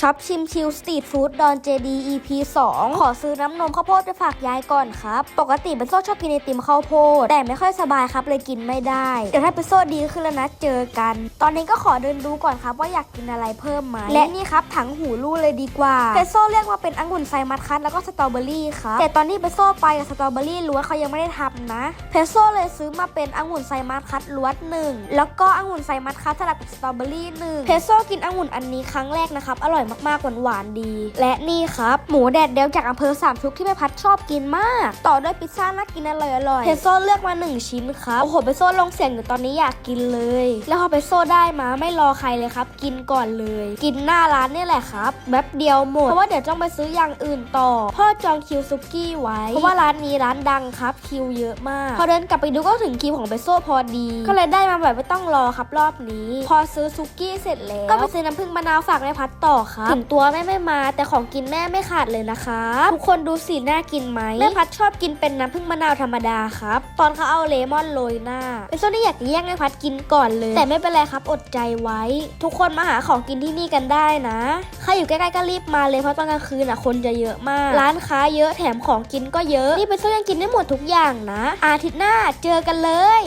ช็อปชิมชิลสตรีทฟู้ดดอนเจดี EP 2 ขอซื้อน้ำนมข้าวโพดไปฝากยายก่อนครับ ปกติเป็นโซ่ชอบกินไอติมข้าวโพด แต่ไม่ค่อยสบายครับเลยกินไม่ได้ เดี๋ยวถ้าเป็นโซ่ดีขึ้นแล้วนะเจอกัน ตอนนี้ก็ขอเดินดูก่อนครับว่าอยากกินอะไรเพิ่มไหมและนี่ครับถังหูลู่เลยดีกว่าเปโซ่เรียกว่าเป็นองุ่นไซมัสคัสแล้วก็สตรอเบอรี่ครับแต่ตอนนี้เปโซ่ไปกับสตรอเบอรี่ล้วนเขายังไม่ได้ทำนะเพโซ่เลยซื้อมาเป็นองุ่นไซมัสคัสล้วนหนึ่งแล้วก็องุ่นไซมัสคัสสลับกับสตรอเบอรี่หนึ่งเพโซ่กินองุ่นอันนี้ครั้งแรกนะครับอร่อยมากๆหวานๆดี และนี่ครับ หมูแดดเดียวจากอำเภอสามชุกที่แม่พัดชอบกินมาก ต่อด้วยพิซซ่าน่ากินอร่อยๆเพโซ่เลือกมาหนึ่งชิ้นครับโอ้โหเพโซ่ลงเสียงอยู่ตอนนี้อยากกินเลย แล้วพอเพโซ่ได้มาไม่รอใครเลยครับ กินก่อนเลย กินหน้าร้านนี่แหละครับแป๊บเดียวหมดเพราะว่าเดี๋ยวต้องไปซื้ออย่างอื่นต่อ พ่อจองคิวซุกี้ไว้ เพราะว่าร้านนี้ร้านดังครับ คิวเยอะมาก พอเดินกลับไปดูก็ถึงคิวของเปโซ่พอดี ก็เลยได้มาแบบไม่ต้องรอครับรอบนี้ พอซื้อซุกี้เสร็จแล้วก็ไปซื้อน้ำผึ้งมะนาวฝากแม่พัดต่อครับถึงตัวแม่ไม่มา แต่ของกินแม่ไม่ขาดเลยนะคะทุกคนดูสีน่ากินไหมแม่พัดชอบกินเป็นน้ำผึ้งมะนาวธรรมดาครับ ตอนเขาเอาเลมอนโรยหน้าเปโซ่นี่อยากแย่งแม่พัดกินก่อนเลย แต่ไม่เป็นไรครับอดใจไว้ ทุกคนมาหาของกินที่นี่กันได้นะใครอยู่ใกล้ๆก็รีบมาเลยเพราะตอนกลางคืนอะคนจะเยอะมาก ร้านค้าเยอะแถมของกินก็เยอะนี่เปโซ่ยังกินได้หมดทุกอย่างนะ อาทิตย์หน้าเจอกันเลย